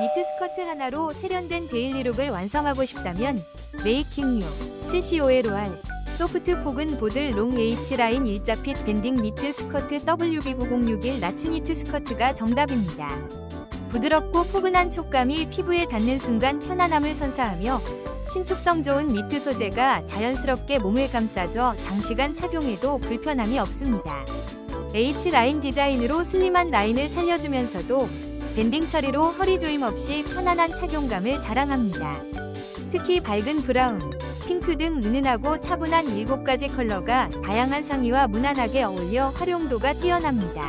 니트 스커트 하나로 세련된 데일리룩을 완성하고 싶다면 메이킹 유 75LOR 소프트 폭은 보들 롱 H라인 일자핏 밴딩 니트 스커트 WB9061 나츠 니트 스커트가 정답입니다. 부드럽고 포근한 촉감이 피부에 닿는 순간 편안함을 선사하며 신축성 좋은 니트 소재가 자연스럽게 몸을 감싸줘 장시간 착용해도 불편함이 없습니다. H라인 디자인으로 슬림한 라인을 살려주면서도 밴딩 처리로 허리 조임 없이 편안한 착용감을 자랑합니다. 특히 밝은 브라운, 핑크 등 은은하고 차분한 7가지 컬러가 다양한 상의와 무난하게 어울려 활용도가 뛰어납니다.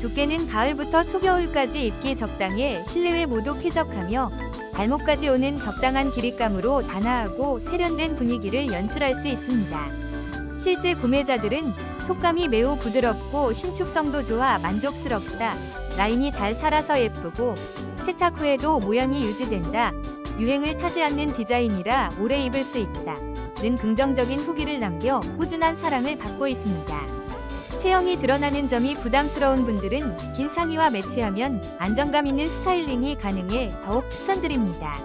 두께는 가을부터 초겨울까지 입기 적당해 실내외 모두 쾌적하며 발목까지 오는 적당한 길이감으로 단아하고 세련된 분위기를 연출할 수 있습니다. 실제 구매자들은 촉감이 매우 부드럽고 신축성도 좋아 만족스럽다. 라인이 잘 살아서 예쁘고 세탁 후에도 모양이 유지된다. 유행을 타지 않는 디자인이라 오래 입을 수 있다. 는 긍정적인 후기를 남겨 꾸준한 사랑을 받고 있습니다. 체형이 드러나는 점이 부담스러운 분들은 긴 상의와 매치하면 안정감 있는 스타일링이 가능해 더욱 추천드립니다.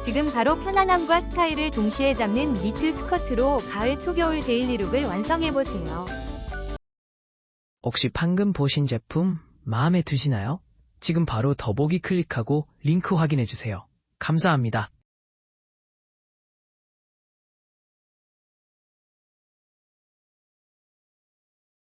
지금 바로 편안함과 스타일을 동시에 잡는 니트 스커트로 가을 초겨울 데일리룩을 완성해보세요. 혹시 방금 보신 제품 마음에 드시나요? 지금 바로 더보기 클릭하고 링크 확인해주세요. 감사합니다.